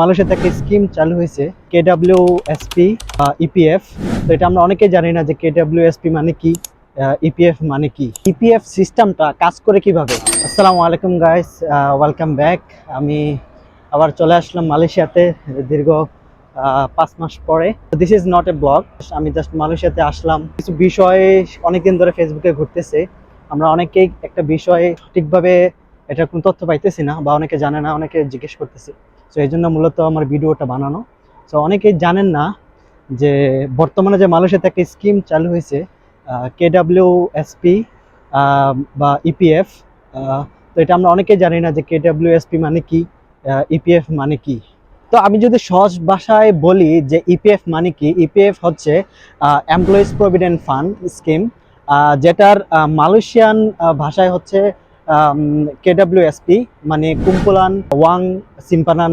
মালয়েশিয়াতে একটা স্কিম চালু হয়েছে কেডাব্লিউ এসপি ইপিএফ E তো এটা আমরা অনেকেই জানি না যে কেডাব্লিউ এসপি মানে কি ইপিএফ মানে কি। ইপিএফ সিস্টেমটা কাজ করে কীভাবে? আসসালামু আলাইকুম গাইস ওয়েলকাম ব্যাক আমি আবার চলে আসলাম মালয়েশিয়াতে দীর্ঘ পাঁচ মাস পরে। This is not a blog আমি জাস্ট মালয়েশিয়াতে আসলাম। কিছু বিষয় অনেকদিন ধরে ফেসবুকে ঘুরতেছে। আমরা অনেকেই একটা বিষয়ে ঠিকভাবে এটা কোনো তথ্য পাইতেছি না বা অনেকে জানে না, অনেকে জিজ্ঞেস করতেছে। তো এই জন্য মূলত আমার ভিডিওটা বানানো। তো অনেকেই জানেন না যে বর্তমানে যে মালয়েশিয়াতে একটা স্কিম চালু হয়েছে কেডাব্লিউ এসপি বা ইপিএফ তো এটা আমরা অনেকেই জানি না যে কেডাব্লিউ এসপি মানে কি ইপিএফ মানে কি। তো আমি যদি সহজ ভাষায় বলি যে ইপিএফ মানে কি ইপিএফ হচ্ছে এমপ্লয়িজ প্রভিডেন্ট ফান্ড স্কিম যেটার মালয়েশিয়ান ভাষায় হচ্ছে কেডাব্লিউএসপি মানে কুম্পুলান, ওয়াং, সিম্পানান,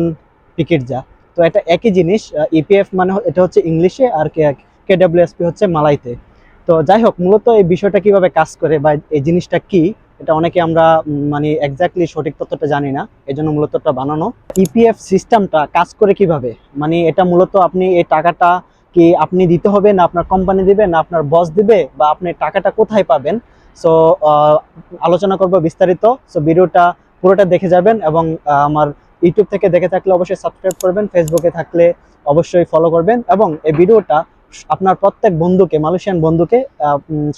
পিকিটজা। তো এটা একই জিনিস ইপিএফ মানে এটা হচ্ছে ইংলিশে আর কেডাব্লিউএসপি হচ্ছে মালাইতে। তো যাই হোক, মূলত এই বিষয়টা কীভাবে কাজ করে বা এই জিনিসটা কি, এটা অনেকে আমরা মানে এক্স্যাক্টলি সঠিক তথ্যটা জানি না এই জন্য মূলত বানানো। ইপিএফ সিস্টেমটা কাজ করে কীভাবে? মানে এটা মূলত আপনি এই টাকাটা কি আপনি দিতে হবে, না আপনার কোম্পানি দিবে, না আপনার বস দিবে, বা আপনি টাকাটা কোথায় পাবেন? সো আলোচনা করব বিস্তারিত। সো ভিডিওটা পুরোটা দেখে যাবেন এবং আমার ইউটিউব থেকে দেখে থাকলে অবশ্যই সাবস্ক্রাইব করবেন ফেসবুকে থাকলে অবশ্যই ফলো করবেন এবং এই ভিডিওটা আপনার প্রত্যেক বন্ধুকে, মালয়েশিয়ান বন্ধুকে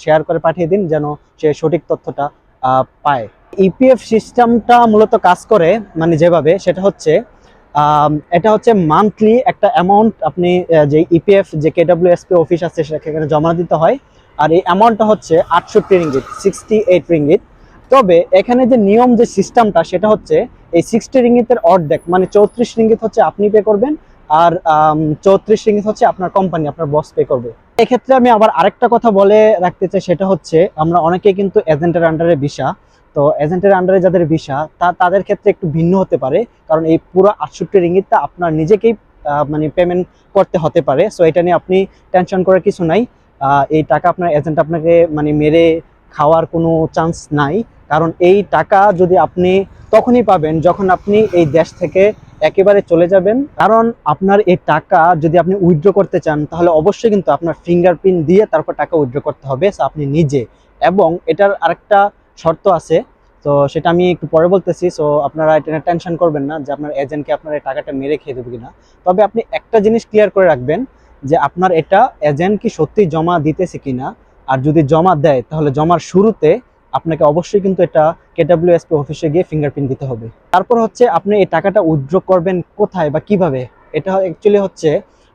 শেয়ার করে পাঠিয়ে দিন যেন সে সঠিক তথ্যটা পায়। ইপিএফ সিস্টেমটা মূলত কাজ করে মানে যেভাবে, সেটা হচ্ছে এটা হচ্ছে মান্থলি একটা অ্যামাউন্ট আপনি যে ইপিএফ যে কেডাব্লিউএসপি অফিস আছে সেখানে জমা দিতে হয়। আর এই অ্যামাউন্টটা হচ্ছে আটষট্টি রিঙ্গিত সিক্সটি এইট রিঙ্গিত তবে এখানে যে নিয়ম, যে সিস্টেমটা সেটা হচ্ছে এই সিক্সটি রিঙ্গিতের অর্ধেক মানে চৌত্রিশ রিঙ্গিত হচ্ছে আপনি পে করবেন, আর চৌত্রিশ রিঙ্গিত হচ্ছে আপনার কোম্পানি আপনার বস পে করবে। এক্ষেত্রে আমি আবার আরেকটা কথা বলে রাখতে চাই, সেটা হচ্ছে আমরা অনেকে কিন্তু এজেন্টের আন্ডারে ভিসা। তো এজেন্টের আন্ডারে যাদের ভিসা তা তাদের ক্ষেত্রে একটু ভিন্ন হতে পারে। কারণ এই পুরো আটষট্টি রিঙ্গিতটা আপনার নিজেকেই মানে পেমেন্ট করতে হতে পারে। সো এটা নিয়ে আপনি টেনশন করার কিছু নাই। এই টাকা আপনার এজেন্ট আপনাকে মানে মেরে খাওয়ার কোনো চান্স নাই। কারণ এই টাকা যদি আপনি তখনই পাবেন যখন আপনি এই দেশ থেকে একেবারে চলে যাবেন। কারণ আপনার এই টাকা যদি আপনি উইথড্র করতে চান, তাহলে অবশ্যই কিন্তু আপনার ফিঙ্গারপ্রিন্ট দিয়ে তারপর টাকা উইথড্র করতে হবে। আপনি নিজে। এবং এটার আরেকটা শর্ত আছে। তো সেটা আমি একটু পরে বলতেছি। সো আপনারা এটা টেনশন করবেন না যে আপনার এজেন্টকে আপনার এই টাকাটা মেরে খেয়ে দেবে কিনা। তবে আপনি একটা জিনিস ক্লিয়ার করে রাখবেন যে আপনার এটা এজেন্ট কি সত্যি জমা দিতেছে কিনা। আর যদি জমা দেয়, তাহলে জমার শুরুতে আপনাকে অবশ্যই কিন্তু এটা কেডাব্লিউএসপি অফিসে গিয়ে ফিঙ্গারপ্রিন্ট দিতে হবে। তারপর হচ্ছে আপনি এই টাকাটা উইথড্র করবেন কোথায় বা কীভাবে? এটা অ্যাকচুয়ালি হচ্ছে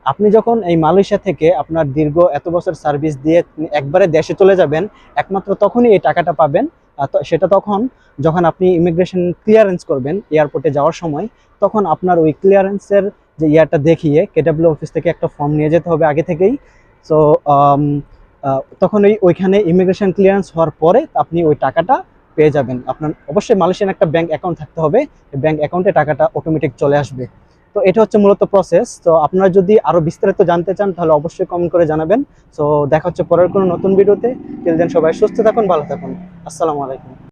আপনি যখন এই মালয়েশিয়া থেকে আপনার দীর্ঘ এত বছর সার্ভিস দিয়ে একবারে দেশে চলে যাবেন, একমাত্র তখনই এই টাকাটা পাবেন সেটা তখন যখন আপনি ইমিগ্রেশন ক্লিয়ারেন্স করবেন এয়ারপোর্টে যাওয়ার সময়, তখন আপনার ওই ক্লিয়ারেন্সের যে ইয়ারটা দেখিয়ে কেডাব্লিউ অফিস থেকে একটা ফর্ম নিয়ে যেতে হবে আগে থেকেই। সো তখন ওই, ওইখানে ইমিগ্রেশন ক্লিয়ারেন্স হওয়ার পরে আপনি ওই টাকাটা পেয়ে যাবেন। আপনার অবশ্যই মালয়েশিয়ান একটা ব্যাংক অ্যাকাউন্ট থাকতে হবে। ব্যাংক অ্যাকাউন্টে টাকাটা অটোমেটিক চলে আসবে। তো এটা হচ্ছে মূলত প্রসেস তো আপনারা যদি আরও বিস্তারিত জানতে চান, তাহলে অবশ্যই কমেন্ট করে জানাবেন। তো দেখা হচ্ছে পরের কোনো নতুন ভিডিওতে টিল দেন সবাই সুস্থ থাকুন, ভালো থাকুন। আসসালামু আলাইকুম।